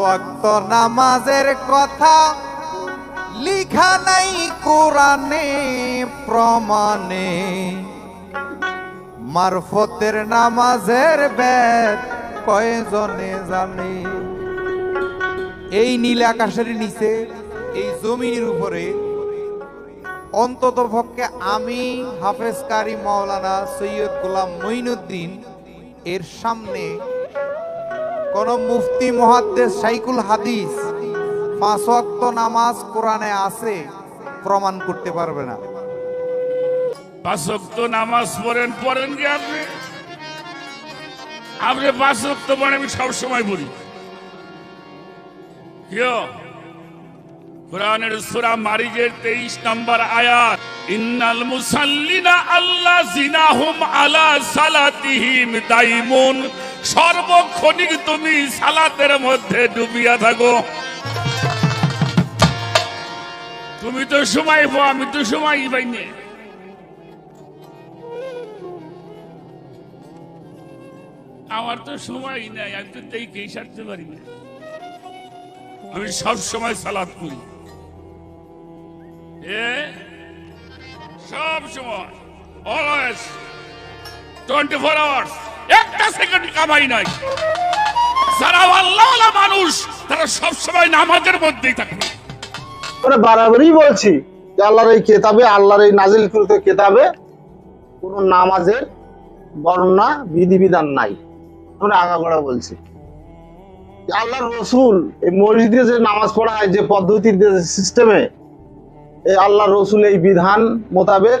ওয়াক্ত নামাজের কথা লিখা নাই কোরআনে, প্রমাণে। মারফতের নামাজের বেদ কয়জনে জানে? এই নীল আকাশের নিচে, এই জমিনের উপরে অন্তত পক্ষে আমি, হাফেজ কারি মাওলানা সৈয়দ গোলাম মঈনুদ্দিন, এর সামনে কোন মুফতি মহাদ্দেশ সাইকুল হাদিস পাঁচ নামাজ কোরআনে আছে, প্রমাণ করতে পারবে না। নামাজ পড়েন পড়েন কি আপনি। আপনি আমি বলি কোরআনের মারিজের তেইশ নম্বর আয়াত, ইন্নাল মুসাল্লিনা আল্লাহ জিনাহুম আলা সালাতিহিম দাইমুন। সর্বক্ষণিক তুমি সালাতের মধ্যে ডুবিয়া থাকো। তুমি তো সময় আমি তো সময় পাইনি আমার তো সময় নাই, আমি তো দেখেই সারতে পারি না। আমি সব সময় সালাদ করি। এ? সব সময়। অলওয়েজ টোয়েন্টি ফোর আওয়ার্স একটা সেকেন্ড কামাই নাই। যারা আল্লাহ মানুষ, তারা সব সময় নামাজের মধ্যেই থাকে। আমরা বারবারই বলছি আল্লাহর এই কেতাবে, আল্লাহর এই নাজিল কৃত কেতাবে কোন নামাজের বর্ণনা, বিধিবিধান নাই। আমরা আগাগোড়া বলছি। যে আল্লাহর রসুল, এই মসজিদে যে নামাজ পড়া হয়, যে পদ্ধতিতে সিস্টেমে এই আল্লাহ রসুল এই বিধান মোতাবেক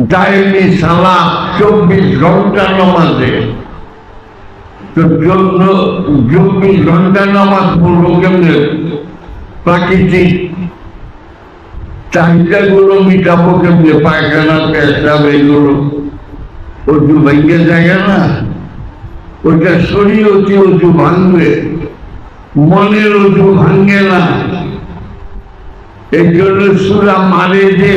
দায়নি সালা চব্বিশ ঘণ্টা নামাজে। চব্বিশ ঘণ্টা নামাজ পড়ব কেমনে? প্রাকৃতিক চাহিদাগুলো মিটাবো কেমনে? পায়খানা পেশাব এগুলো উঁচু ভেঙে যায় না? ওইটা শরীর অতি উঁচু ভাঙবে। মনের উঁচু ভাঙে না। এই জন্য সুরা মারে যে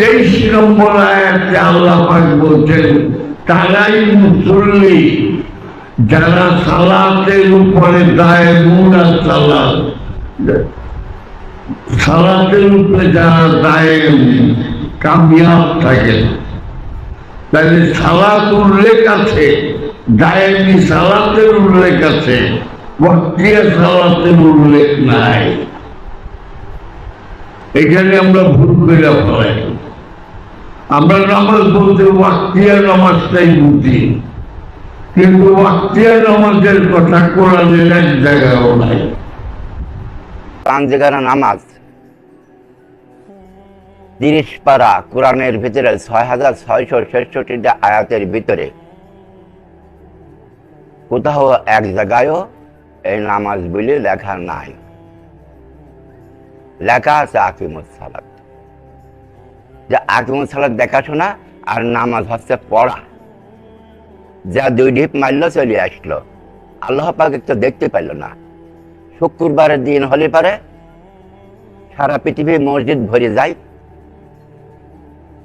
তেইশ নম্বর আয়াতে আল্লাহ বলছেন, তারাই মুসল্লি যারা সালাতের উপরে দায় মুনা সালাত। সালাতের উপরে যারা দায় কামিয়াব থাকে তাহলে সালাত উল্লেখ আছে দায়নি সালাতের উল্লেখ আছে, বক্তিয়া সালাতের উল্লেখ নাই। এখানে আমরা ভুল করে ফেলাই। আমরা নামাজ বলতে ওয়াক্তিয়া নামাজটাই বুঝি। কিন্তু ওয়াক্তিয়া নামাজের কথা কোরআনের এক জায়গাও নাই। পাঞ্জেগারা নামাজ। তিরিশ পারা কোরআনের ভিতরে ছয় হাজার ছয়শো ছেষট্টিটা আয়াতের ভিতরে কোথাও এক জায়গায়ও এই নামাজ বলে লেখা নাই। লেখা আছে আকিমুস সালাত। যে আকিমুস সালাত দেখাশোনা আর নামাজ হচ্ছে পড়া। যা দুই ঢিপ মারল চলে আসলো। আল্লাহ পাকে তো দেখতে পেল না। শুক্রবারের দিন হলে পারে সারা পৃথিবী মসজিদ ভরে যায়।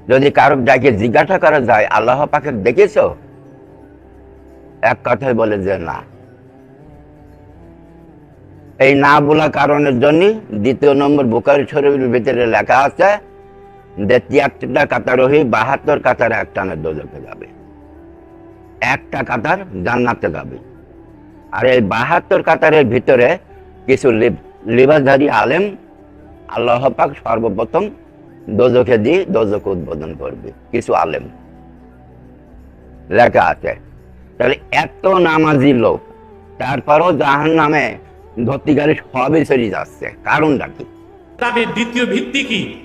যদি কারও ডাকে জিজ্ঞাসা করা যায়, আল্লাহ পাকে দেখেছ? এক কথায় বলে যে না। এই না বলা কারণের জন্য দ্বিতীয় নম্বর বুকারি শরীরের ভিতরে লেখা আছে যে তিয়াত্তরটা কাতারোহী বাহাত্তর কাতার এক টানের দোজকে যাবে। একটা কাতার জান্নাতে যাবে। আর এই বাহাত্তর কাতারের ভিতরে কিছু লিব- লিবাসধারী আলেম আল্লাহ পাক সর্বপ্রথম দোজকে দিয়ে দোজক উদ্বোধন করবে, কিছু আলেম। লেখা আছে। তাহলে এত নামাজি লোক, তারপরও জাহান নামে ধর্তিকারী সবই চলে যাচ্ছে। কারণটা কি? দ্বিতীয় ভিত্তি কি?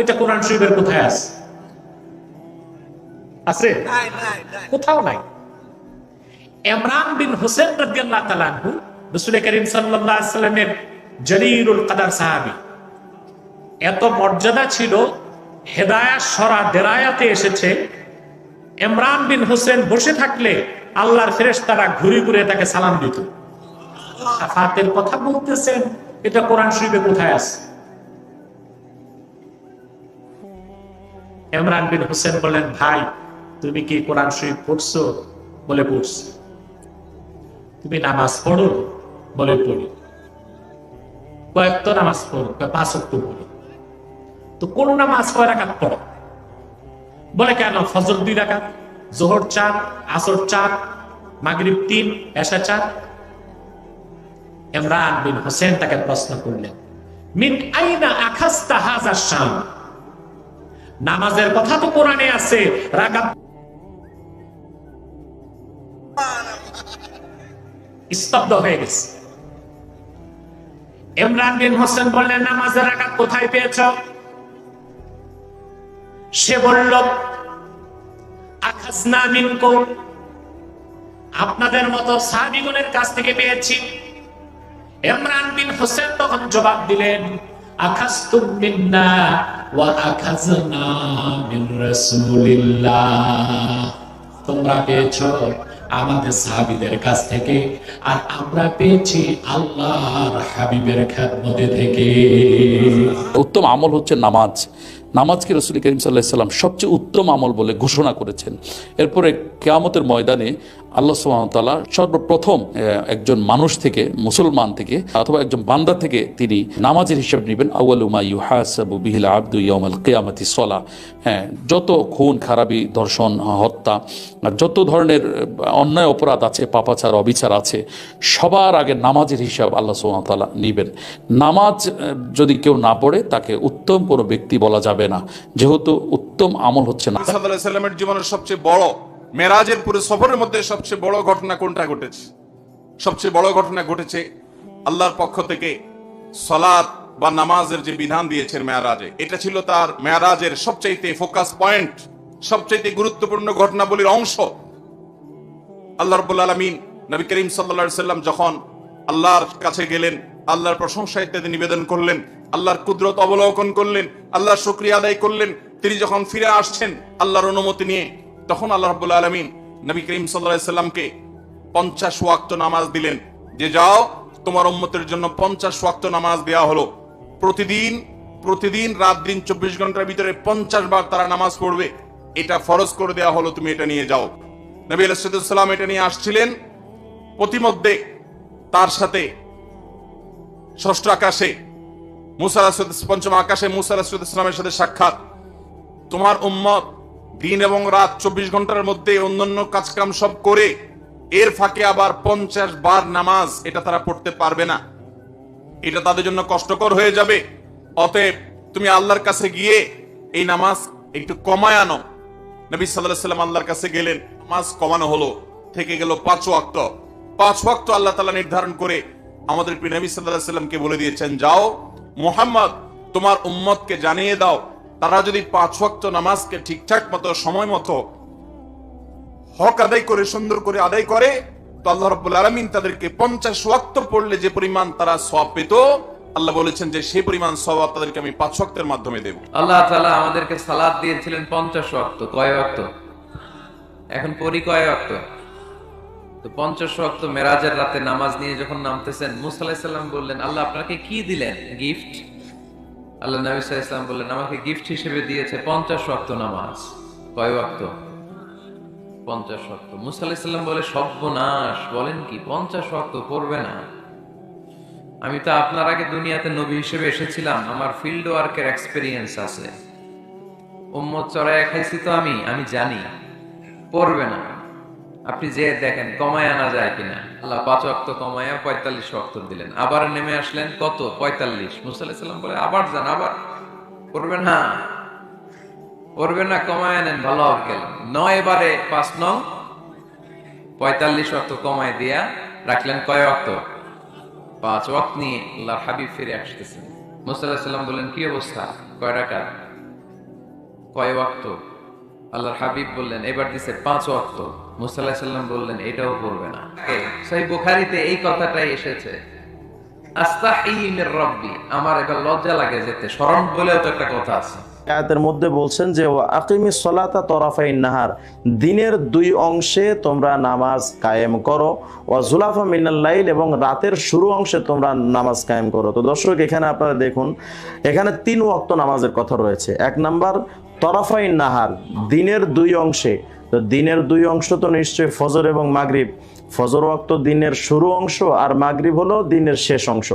এটা কোরআন শরীফের কোথায় আছে? আছে? কোথাও নাই। ইমরান বিন হোসেন রাদিয়াল্লাহু তাআলা আনহু রাসূল করিম সাল্লাল্লাহু আলাইহি সাল্লামের জলিলুল কদর সাহাবী। এত মর্যাদা ছিল হেদায়াত সরা দেরায়াতে এসেছে। ইমরান বিন হোসেন বসে থাকলে আল্লাহর ফেরেশতারা ঘুরে ঘুরে তাকে সালাম দিত। সাফাতের কথা বলতেছেন এটা কোরআন শরীফে কোথায় আছে? ইমরান বিন হোসেন বলেন ভাই, তুমি কি কোরআন শরীফ পড়ছো? বলে, পড়ছি। তুমি নামাজ পড়ো? বলে, পড়ি। কয়েক তো নামাজ পড়ো পাঁচ অক্ট পড়ি। তো কোন নামাজ কয় রাখাত পড়ো? বলে, কেন? ফজর দুই রাখাত জোহর চার, আসর চার, মাগরিব তিন, এশা চার। ইমরান বিন হোসেন তাকে প্রশ্ন করলেন, মিন আইনা আখাস্তা হাজার শাম? নামাজের কথা তো কোরআনে আছে, রাকাত স্তব্ধ হয়ে গেছে। ইমরান বিন হোসেন বললেন, নামাজের কোথায় পেয়েছ? সে বলল আপনাদের মতো সাহাবীগণের কাছ থেকে পেয়েছি। ইমরান বিন হোসেন তখন জবাব দিলেন আখাজতুম মিন্না ওয়া আখাজনা মিন রাসূলিল্লাহ। তোমরা পেয়েছ আমাদের সাহাবীদের কাছ থেকে আর আমরা পেয়েছি আল্লাহর হাবিবের খেদমতে থেকে। উত্তম আমল হচ্ছে নামাজ। নামাজকে রসুল করিম সাল্লাহ সাল্লাম সবচেয়ে উত্তম আমল বলে ঘোষণা করেছেন। এরপরে কেয়ামতের ময়দানে আল্লাহ সুবাহতাল্লাহ সর্বপ্রথম একজন মানুষ থেকে, মুসলমান থেকে, অথবা একজন বান্দা থেকে তিনি নামাজের হিসাব নেবেন। কেয়ামতি সলা। হ্যাঁ যত খুন, খারাপি, ধর্ষণ, হত্যা যত ধরনের অন্যায় অপরাধ আছে, পাপাচার, অবিচার আছে, সবার আগে নামাজের হিসাব আল্লাহ সুবাহতাল্লাহ নিবেন। নামাজ যদি কেউ না পড়ে, তাকে উত্তম কোনো ব্যক্তি বলা যাবে না। যেহেতু উত্তম আমল হচ্ছে না। জীবনের সবচেয়ে বড় মেরাজের পুরো সফরের মধ্যে সবচেয়ে বড় ঘটনা কোনটা ঘটেছে? সবচেয়ে বড় ঘটনা ঘটেছে আল্লাহর পক্ষ থেকে সলাৎ বা নামাজের যে বিধান দিয়েছেন মেয়ারাজে। এটা ছিল তার মেয়ারাজের সবচাইতে ফোকাস পয়েন্ট সবচাইতে গুরুত্বপূর্ণ ঘটনাবলীর অংশ। আল্লাহ রব্বুল আলমিন নবী করিম সাল্লা সাল্লাম যখন আল্লাহর কাছে গেলেন, আল্লাহর প্রশংসা ইত্যাদি নিবেদন করলেন, আল্লাহর কুদরত অবলোকন করলেন, আল্লাহর শুক্রিয়া আদায় করলেন, তিনি যখন ফিরে আসছেন, আল্লাহর অনুমতি নিয়ে তখন আল্লাহ রব্বুল আলমিন নবী করিম সাল্লা সাল্লামকে পঞ্চাশ ওয়াক্ত নামাজ দিলেন। যে যাও, তোমার উম্মতের জন্য পঞ্চাশ ওয়াক্ত নামাজ দেওয়া হলো। প্রতিদিন প্রতিদিন রাত দিন চব্বিশ ঘণ্টার ভিতরে পঞ্চাশ বার তারা নামাজ পড়বে। এটা ফরজ করে দেওয়া হলো, তুমি এটা নিয়ে যাও। নবী আলাইসালাম এটা নিয়ে আসছিলেন। প্রতিমধ্যে তার সাথে ষষ্ঠ আকাশে, মুসা পঞ্চম আকাশে মুসা আলাহিসামের সাথে সাক্ষাৎ। তোমার উম্মত দিন এবং রাত চব্বিশ ঘণ্টার মধ্যে অন্যান্য কাজকাম সব করে এর ফাঁকে আবার পঞ্চাশ বার নামাজ এটা তারা পড়তে পারবে না। এটা তাদের জন্য কষ্টকর হয়ে যাবে। অতএব তুমি আল্লাহর কাছে গিয়ে এই নামাজ একটু কমায় আনো। নবী সাল্লাহ সাল্লাম আল্লাহর কাছে গেলেন, নামাজ কমানো হলো, থেকে গেল পাঁচ ওয়াক্ত। পাঁচ ওয়াক্ত আল্লাহ তালা নির্ধারণ করে আমাদের নবী সাল্লাহ সাল্লামকে বলে দিয়েছেন, যাও, মোহাম্মদ, তোমার উম্মতকে জানিয়ে দাও তারা যদি পাঁচ ওয়াক্ত নামাজকে ঠিকঠাক মতো, সময় মতো হক আদায় করে, সুন্দর করে আদায় করে, তো আল্লাহ রব্বুল আলমিন তাদেরকে পঞ্চাশ ওয়াক্ত পড়লে যে পরিমাণ তারা সব পেত, আল্লাহ বলেছেন যে সেই পরিমাণ সব তাদেরকে আমি পাঁচ ওয়াক্তের মাধ্যমে দেব। আল্লাহ তালা আমাদেরকে সালাদ দিয়েছিলেন পঞ্চাশ ওয়াক্ত। কয় ওয়াক্ত? এখন পড়ি কয় ওয়াক্ত? তো পঞ্চাশ ওয়াক্ত মেরাজের রাতে নামাজ নিয়ে যখন নামতেছেন, মুসা আলাইহিস বললেন, আল্লাহ আপনাকে কি দিলেন? গিফট? আল্লাহ নবী ইসলাম বললেন, আমাকে গিফট হিসেবে দিয়েছে পঞ্চাশ ওয়াক্ত নামাজ। কয় ওয়াক্ত? পঞ্চাশ ওয়াক্ত। মুসা আলাইহিস সালাম বলে, সর্বনাশ, বলেন কি, পঞ্চাশ ওয়াক্ত পড়বে না। আমি তো আপনার আগে দুনিয়াতে নবী হিসেবে এসেছিলাম, আমার ফিল্ড ওয়ার্কের এক্সপিরিয়েন্স আছে। উম্মত চড়াই খাইছি তো আমি আমি জানি, পড়বে না। আপনি যে দেখেন কমায় আনা যায় কিনা। আল্লাহ পাঁচ অক্ত কমায় পঁয়তাল্লিশ অক্ত দিলেন। আবার নেমে আসলেন কত? পঁয়তাল্লিশ। মুসাল্লাম বলে, আবার যান, আবার। করবেন হ্যাঁ করবেন না, কমায় আনেন ভালো হবে গেল নয় এবারে পাঁচ নং, পঁয়তাল্লিশ অক্ত কমায় দিয়া রাখলেন কয় অক্ত পাঁচ ওয়াক্ত নিয়ে আল্লাহ হাবিব ফিরে আসতেছেন। মুসাল্লাহ সাল্লাম কি অবস্থা? কয় রাকাত? কয় ওয়াক্ত। আল্লাহর হাবিব বললেন, এবার দিছে পাঁচ ওয়াক্ত। মুসাল্লাহ বললেন, এটাও করবে না। সেই বুখারিতে এই কথাটাই এসেছে দিনের দুই অংশে তোমরা নামাজ কায়েম করো। এবং রাতের শুরু অংশে তোমরা নামাজ কায়েম করো। তো দর্শক, এখানে আপনারা দেখুন, এখানে তিন ওয়াক্ত নামাজের কথা রয়েছে। এক নাম্বার তরাফাই নাহার দিনের দুই অংশে। তো দিনের দুই অংশ তো নিশ্চয়ই ফজর এবং মাগরিব। ফজর ওয়াক্ত দিনের শুরু অংশ আর মাগরিব হলো দিনের শেষ অংশ।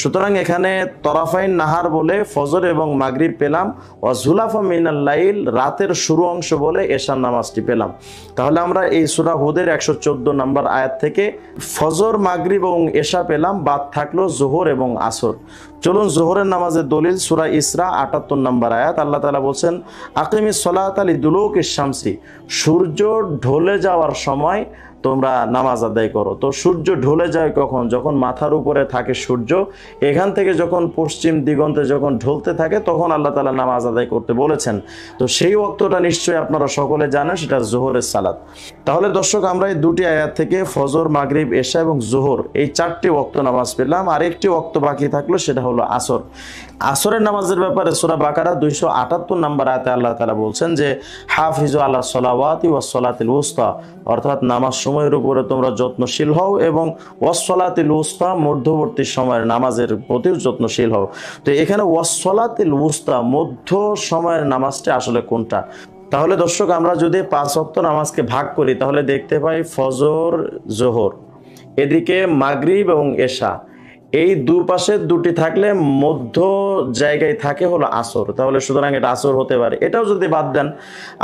সুতরাং এখানে তরাফাইন নাহার বলে ফজর এবং মাগরিব পেলাম ও জুলাফা মিনাল লাইল রাতের শুরু অংশ বলে এশার নামাজটি পেলাম। তাহলে আমরা এই সুরা হুদের একশো চোদ্দ নম্বর আয়াত থেকে ফজর, মাগরিব এবং এশা পেলাম, বাদ থাকল জোহর এবং আসর। চলুন জোহরের নামাজের দলিল সুরা ইসরা আটাত্তর নম্বর আয়াত। আল্লাহ তালা বলছেন আকিমি সলাত আলী দুলুক ইসামসি সূর্য ঢলে যাওয়ার সময় তোমরা নামাজ আদায় করো। তো সূর্য ঢলে যায় কখন? যখন মাথার উপরে থাকে সূর্য, এখান থেকে যখন পশ্চিম দিগন্তে যখন ঢলতে থাকে, তখন আল্লাহ তালা নামাজ আদায় করতে বলেছেন। তো সেই অক্তটা নিশ্চয়ই আপনারা সকলে জানেন, সেটা জোহরের সালাদ তাহলে দর্শক, আমরা এই দুটি আয়াত থেকে ফজর, মাগরিব, এশা এবং জোহর, এই চারটি ওক্ত নামাজ পেলাম আর একটি ওক্ত বাকি থাকল, সেটা হলো আসর। আসরের নামাজের ব্যাপারে সোরা বাকারা দুইশো আটাত্তর নাম্বার আয়াতে আল্লাহ তালা বলছেন যে, হাফিজু আল্লাহ সলাওয়াতি ওয়াসলাতিল উস্তা অর্থাৎ নামাজ সময়ের উপরে তোমরা যত্নশীল হও এবং ওয়াসলাতিল উস্তা মধ্যবর্তী সময়ের নামাজের প্রতিও যত্নশীল হও। তো এখানে ওয়াসলাতিল উস্তা মধ্য সময়ের নামাজটা আসলে কোনটা? তাহলে দর্শক, আমরা যদি পাঁচ অক্ত নামাজকে ভাগ করি, তাহলে দেখতে পাই ফজর, জোহর, এদিকে মাগরিব এবং এশা। এই দুপাশে দুটি থাকলে মধ্য জায়গায় থাকে হলো আসর। তাহলে সুতরাং এটা আসর হতে পারে। এটাও যদি বাদ দেন,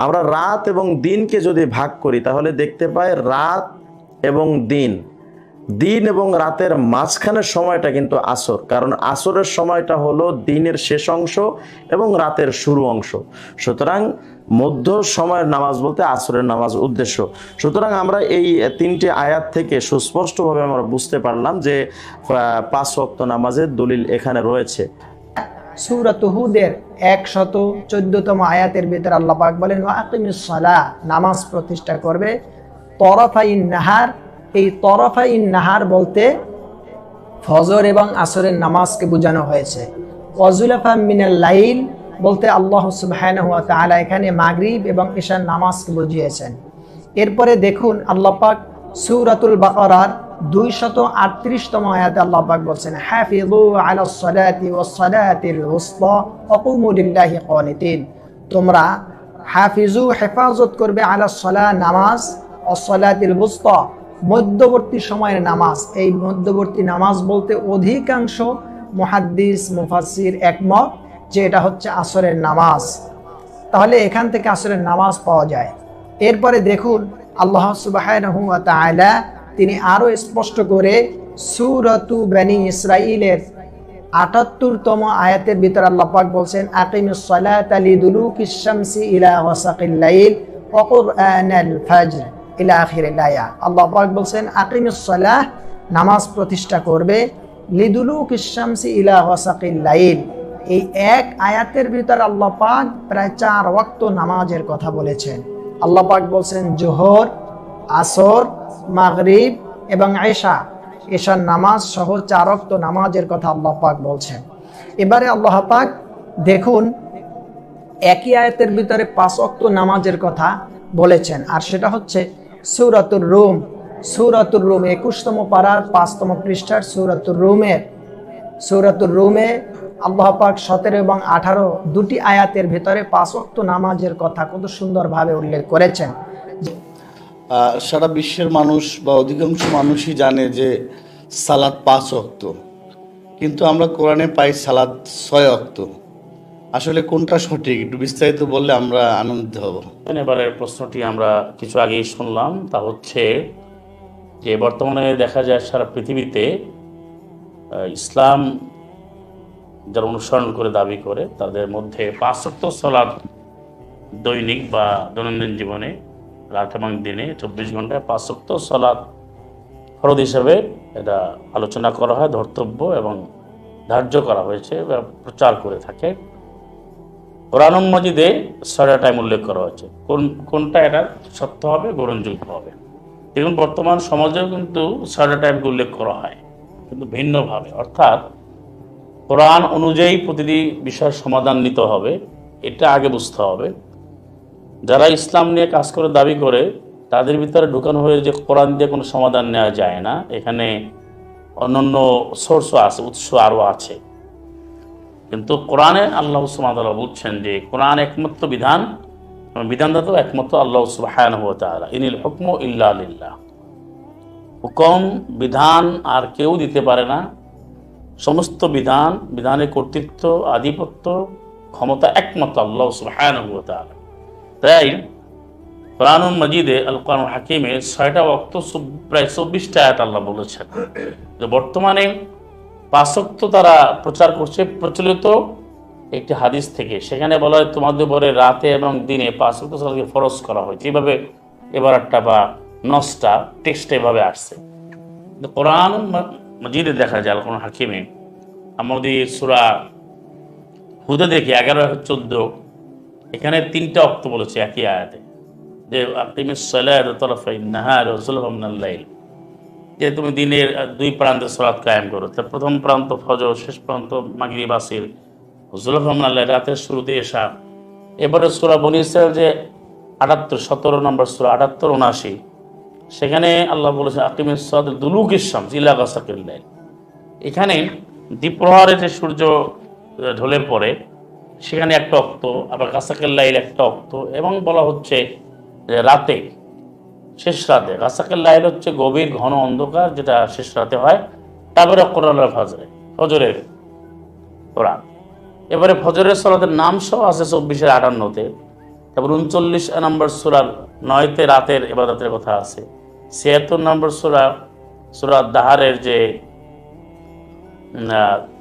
আমরা রাত এবং দিনকে যদি ভাগ করি, তাহলে দেখতে পাই রাত এবং দিন। দিন এবং রাতের মাঝখানের সময়টা কিন্তু আসর। কারণ আসরের সময়টা হলো দিনের শেষ অংশ এবং রাতের শুরু অংশ। সুতরাং মধ্য সময়ের নামাজ বলতে আসরের নামাজ উদ্দেশ্য। সুতরাং আমরা এই তিনটি আয়াত থেকে সুস্পষ্টভাবে আমরা বুঝতে পারলাম যে পাঁচ ওয়াক্ত নামাজের দলিল এখানে রয়েছে। সুরাতহুদের একশত চোদ্দতম আয়াতের ভিতরে আল্লাহ বলেন নামাজ প্রতিষ্ঠা করবে। তরফাই নাহার এই তরফাইন নাহার বলতে ফজর এবং আসরের নামাজকে বোঝানো হয়েছে। ওয়াজুলাফা মিনাল লাইল বলতে আল্লাহ তাআলা এখানে মাগরিব এবং ঈশার নামাজকে বুঝিয়েছেন। এরপরে দেখুন আল্লাহ পাক বাকরার দুইশত আটত্রিশতম আয়াতে আল্লাহ পাক বলছেন কানিতিন তোমরা হাফিজু হেফাজত করবে আলা নামাজ ও উসতা মধ্যবর্তী সময়ের নামাজ। এই মধ্যবর্তী নামাজ বলতে অধিকাংশ মহাদ্দিস, মুফাসসির একমত যে এটা হচ্ছে আসরের নামাজ। তাহলে এখান থেকে আসরের নামাজ পাওয়া যায়। এরপরে দেখুন, আল্লাহ তাআলা তিনি আরও স্পষ্ট করে সুরতু বনি ইসরাইলের আটাত্তরতম আয়াতের ভিতর আল্লাহ পাক বলছেন, আকিমিস সালাতা লিদুলুকিশ শামসি ইলা ওয়াসাকিল লাইল ওয়া ফাজর। ইলা আখিরিল আয়া। আল্লাহ পাক বলছেন, আকিমিস সালাহ নামাজ প্রতিষ্ঠা করবে। লিদুলুকিশ শামসি ইলা ওয়াসাকিল লাইল। এই এক আয়াতের ভিতর আল্লাহ পাক প্রায় চার ওয়াক্ত নামাজের কথা বলেছেন। আল্লাহ পাক বলছেন, জোহর, আসর, মাগরিব এবং আয়েশা এশার নামাজ সহ চার ওয়াক্ত নামাজের কথা আল্লাহ পাক বলছেন। এবারে আল্লাহ পাক, দেখুন, একই আয়াতের ভিতরে পাঁচ ওয়াক্ত নামাজের কথা বলেছেন। আর সেটা হচ্ছে সূরাতুর রোম, সূরাতুর রুম একুশতম পাড়ার পাঁচতম পৃষ্ঠার সূরাতুর রুমের সূরাতুর রোমে আল্লাহ পাক সতেরো এবং আঠারো দুটি আয়াতের ভেতরে পাঁচ ওয়াক্ত নামাজের কথা কত সুন্দরভাবে উল্লেখ করেছেন। সারা বিশ্বের মানুষ বা অধিকাংশ মানুষই জানে যে সালাদ পাঁচ অক্ত কিন্তু আমরা কোরআনে পাই সালাদ ছয় অক্ত আসলে কোনটা সঠিক একটু বিস্তারিত বললে আমরা আনন্দিত হব। এবারের প্রশ্নটি আমরা কিছু আগেই শুনলাম, তা হচ্ছে যে বর্তমানে দেখা যায় সারা পৃথিবীতে ইসলাম যারা অনুসরণ করে দাবি করে, তাদের মধ্যে পাঁচশক্ত সলাদ দৈনিক বা দৈনন্দিন জীবনে, রাত এবং দিনে চব্বিশ ঘন্টায় পাঁচশক্ত সলাদ ফরদ হিসাবে এটা আলোচনা করা হয়, ধর্তব্য এবং ধার্য করা হয়েছে বা প্রচার করে থাকে। কোরআন মজিদে ছয়টা টাইম উল্লেখ করা হয়েছে। কোন, কোনটা এটা সত্য হবে, গ্রহণযোগ্য হবে? দেখুন, বর্তমান সমাজেও কিন্তু ছয়টা টাইমকে উল্লেখ করা হয়, কিন্তু ভিন্নভাবে। অর্থাৎ কোরআন অনুযায়ী প্রতিটি বিষয়ের সমাধান নিতে হবে, এটা আগে বুঝতে হবে। যারা ইসলাম নিয়ে কাজ করে, দাবি করে, তাদের ভিতরে ঢুকানো হয়ে যে কোরআন দিয়ে কোনো সমাধান নেওয়া যায় না, এখানে অন্যান্য সোর্সও আছে, উৎস আরও আছে। কিন্তু কোরআনে আল্লাহ সুমাতালা বলছেন যে কোরআন একমাত্র বিধান এবং বিধানদাতাও একমাত্র আল্লাহ সুবাহান তাআলা। ইনিল হুকম ইল্লা লিল্লাহ। হুকম, বিধান আর কেউ দিতে পারে না। সমস্ত বিধান, বিধানের কর্তৃত্ব, আধিপত্য, ক্ষমতা একমাত্র আল্লাহ সুবাহান তাআলা। তাই কোরআন মজিদে আল কোরআন হাকিমে ছয়টা অক্ত প্রায় চব্বিশটা আয়াত আল্লাহ বলেছেন। যে বর্তমানে পাঁচক্ত তারা প্রচার করছে, প্রচলিত একটি হাদিস থেকে। সেখানে বলা হয় তোমাদের পরে রাতে এবং দিনে পাঁচক্ত সালকে ফরজ করা হয়েছে। এভাবে এবার একটা বা নসটা টেক্সট এভাবে আসছে। কোরআন মজিদে দেখা যায় কোন হাকিমে আমাদের সুরা হুদে দেখি, এগারো চোদ্দ, এখানে তিনটা অক্ত বলেছে একই আয়াতে। যে আকিমের সলাদ তরফাই নাহার রসুল্লাহ যে তুমি দিনের দুই প্রান্তে সলাৎ কায়েম করো। তা প্রথম প্রান্ত ফজর, শেষ প্রান্ত মাগরি বাসির হুজুল্লাহ রহমান্লাহ রাতের শুরুতে এসা। এবারে সুরা বনি ইসরায়েল যে আটাত্তর, সতেরো নম্বর সুরা, আটাত্তর, উনআশি। সেখানে আল্লাহ বলেছে আকিমের সদ দুলুক ইসলাম জিলা গাসাকিল্লাহ এখানে দ্বীপ্রহারে যে সূর্য ঢলে পড়ে, সেখানে একটা অক্ত, আবার গাসাকেল্লাইল একটা অক্ত, এবং বলা হচ্ছে রাতে শেষ রাতে। গাসাকের লাইল হচ্ছে গভীর, ঘন অন্ধকার, যেটা শেষ রাতে হয়। তারপরে কোরআন ফজরে, ফজরের কোরআন। এবারে ফজরের সলাতের নাম সহ আছে চব্বিশের আটান্নতে। তারপর উনচল্লিশ নম্বর সুরার নয়তে রাতের এবাদতের কথা আছে। ছিয়াত্তর নম্বর সুরা সুরা দাহারের যে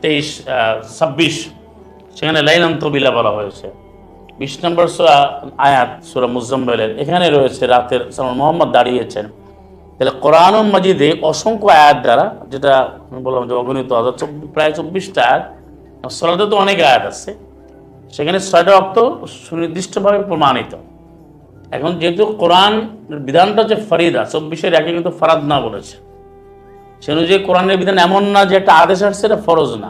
তেইশ ছাব্বিশ, সেখানে লাইলাম তবিলা বলা হয়েছে। বিশ নম্বর সুরা আয়াত, সুরা মুজম্মেলের। এখানে রয়েছে রাতের সালাম মোহাম্মদ দাঁড়িয়েছেন। তাহলে কোরআন মাজিদে অসংখ্য আয়াত দ্বারা, যেটা আমি বললাম যে অগণিত প্রায় চব্বিশটা আয়াত, সলাতে তো অনেক আয়াত আছে। সেখানে ছয়টা অক্ত সুনির্দিষ্টভাবে প্রমাণিত। এখন যেহেতু কোরআন বিধানটা হচ্ছে ফরিদা, চব্বিশের একে কিন্তু ফরাদ না বলেছে। সে অনুযায়ী কোরআনের বিধান এমন না যে একটা আদেশ আসছে, এটা ফরজ না।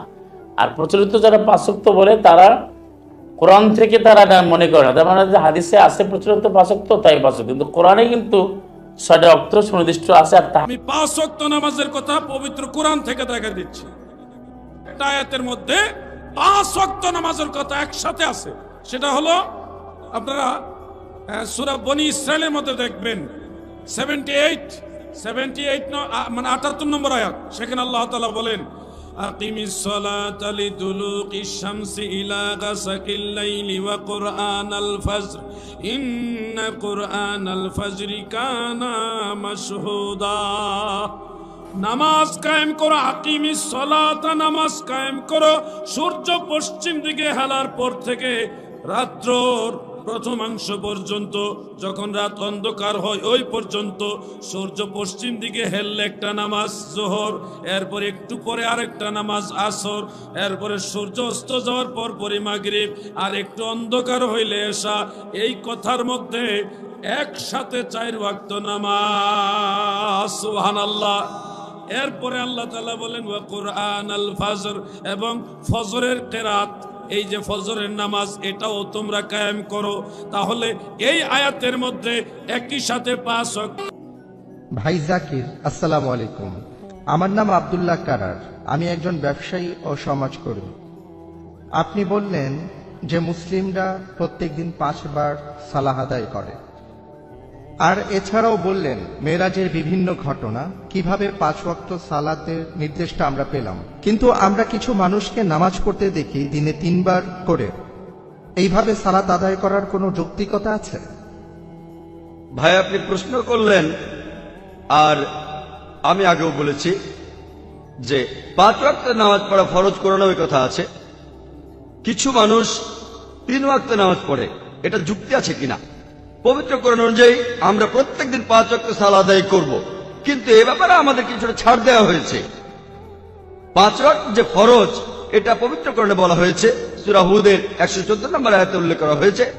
আর প্রচলিত যারা পাঁচক্ত বলে, তারা কোরআন থেকে তারা মনে করে না। তার মানে হাদিসে আছে প্রচলিত পাঁচক্ত তাই পাঁচক কিন্তু কোরআনে কিন্তু ছয়টা অক্ত সুনির্দিষ্ট আছে আর আমি পাঁচ নামাজের কথা পবিত্র কোরআন থেকে দেখা দিচ্ছি। আয়াতের মধ্যে পাঁচ নামাজের কথা একসাথে আছে। সেটা হলো, আপনারা সুরা বনি ইসরায়েলের মধ্যে দেখবেন। সেভেন্টি এইট সেভেন্টি এইট মানে আটাত্তর নম্বর আয়াত। সেখানে আল্লাহ তালা বলেন أقم الصلاة لدلوق الشمس إلى غسق الليل وقرآن الفجر إن قرآن الفجر كان مشهودا নামাজ কায়েম করো আকিমি সলাতা নামাজ কায়েম করো সূর্য পশ্চিম দিকে হেলার পর থেকে রাত্রর প্রথমাংশ পর্যন্ত যখন রাত অন্ধকার হয়, ওই পর্যন্ত সূর্য পশ্চিম দিকে হেললে একটা নামাজ জোহর, এরপর একটু পরে আরেকটা নামাজ আসর, এরপরে সূর্য অস্ত যাওয়ার পর পরে মাগরিব, আর একটু অন্ধকার হইলে এসা এই কথার মধ্যে একসাথে চার ওয়াক্ত নামাজ, সুবহানাল্লাহ। এরপরে আল্লাহ তালা বলেন, ওয়া কোরআন আল ফাজর, এবং ফজরের কেরাত। এই যে ফজরের নামাজ, এটাও তোমরা কায়েম করো। তাহলে এই আয়াতের মধ্যে একই সাথে পাঁচ ভাই জাকির, আসসালামু আলাইকুম। আমার নাম আবদুল্লাহ কারার। আমি একজন ব্যবসায়ী ও সমাজকর্মী। আপনি বললেন যে মুসলিমরা প্রত্যেকদিন পাঁচবার সালাহ আদায় করে। আর এছাড়াও বললেন মেরাজের বিভিন্ন ঘটনা, কীভাবে পাঁচ ওয়াক্ত সালাতের নির্দেশটা আমরা পেলাম। কিন্তু আমরা কিছু মানুষকে নামাজ পড়তে দেখি দিনে তিনবার করে। এইভাবে সালাত আদায় করার কোনো যৌক্তিকতা আছে? ভাই, আপনি প্রশ্ন করলেন, আর আমি আগেও বলেছি যে পাঁচ ওয়াক্ত নামাজ পড়া ফরজ করানো ওই কথা আছে। কিছু মানুষ তিন ওয়াক্ত নামাজ পড়ে, এটা যুক্তি আছে কিনা? পবিত্র করণ অনুযায়ী আমরা প্রত্যেকদিন পাঁচ ওয়াক্ত সাল আদায় করব। কিন্তু এ ব্যাপারে আমাদের কিছুটা ছাড় দেওয়া হয়েছে। পাঁচ ওয়াক্ত যে ফরজ, এটা পবিত্রকরণে বলা হয়েছে। সুরা হুদের একশো চোদ্দ নম্বর আয়াতে উল্লেখ করা হয়েছে।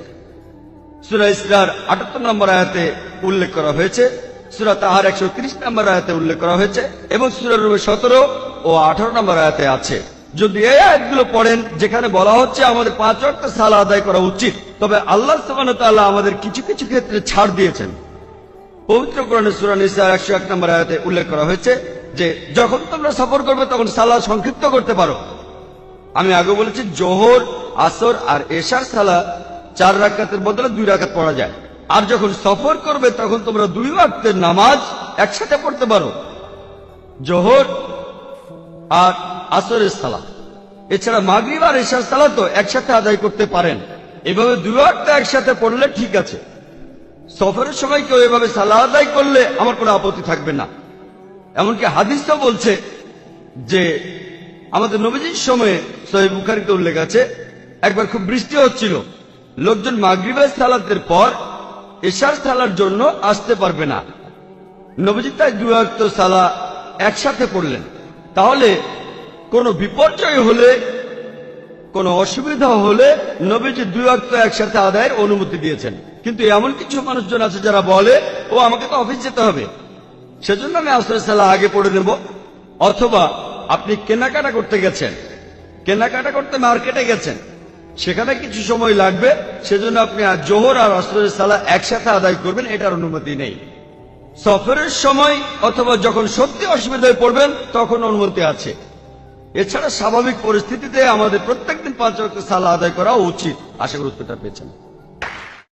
সুরা ইসরার আটাত্তর নম্বর আয়াতে উল্লেখ করা হয়েছে। সুরা তাহার একশো ত্রিশ নম্বর আয়াতে উল্লেখ করা হয়েছে। এবং সুরা রুমে সতেরো ও আঠারো নম্বর আয়াতে আছে। যদি এই আয়াতগুলো পড়েন, যেখানে বলা হচ্ছে আমাদের পাঁচ অর্থ সালা আদায় করা উচিত, তবে আল্লাহ সুবাহ আমাদের কিছু কিছু ক্ষেত্রে ছাড় দিয়েছেন। পবিত্র কোরআনে সুরা নিসার একশো এক নম্বর আয়াতে উল্লেখ করা হয়েছে যে, যখন তোমরা সফর করবে, তখন সালা সংক্ষিপ্ত করতে পারো। আমি আগে বলেছি, জোহর, আসর আর এশার সালা চার রাকাতের বদলে দুই রাকাত পড়া যায়। আর যখন সফর করবে, তখন তোমরা দুই ওয়াক্তের নামাজ একসাথে পড়তে পারো। জোহর আর আসরের সালা এছাড়া মাগরিব আর এশার তো একসাথে আদায় করতে পারেন। এভাবে দুই ওয়াক্ত একসাথে পড়লে ঠিক আছে। সফরের সময় কেউ এভাবে সালা আদায় করলে আমার কোনো আপত্তি থাকবে না। এমনকি হাদিসও বলছে যে আমাদের নবীজির সময়ে সহি বুখারিতে উল্লেখ আছে, একবার খুব বৃষ্টি হচ্ছিল। লোকজন মাগরিবের সালাতের পর এশার সালার জন্য আসতে পারবে না। নবীজি তাই দুয়াক্ত সালা একসাথে পড়লেন। তাহলে কোনো বিপর্যয় হলে, কোনো অসুবিধা হলে নবীজি দুই অক্ত একসাথে আদায়ের অনুমতি দিয়েছেন। কিন্তু এমন কিছু মানুষজন আছে যারা বলে, ও, আমাকে তো অফিস যেতে হবে। সেজন্য আমি আসরের সালা আগে পড়ে নেব। অথবা, আপনি কেনাকাটা করতে গেছেন। কেনাকাটা করতে মার্কেটে গেছেন। সেখানে কিছু সময় লাগবে। সেজন্য আপনি জোহর আর আসরের সালা একসাথে আদায় করবেন, এটার অনুমতি নেই। সফরের সময় অথবা যখন সত্যি অসুবিধায় পড়বেন, তখন অনুমতি আছে। এছাড়া স্বাভাবিক পরিস্থিতিতে আমাদের প্রত্যেকদিন পাঁচ সালা আদায় করা উচিত। আশা করি উত্তরটা পেয়েছেন।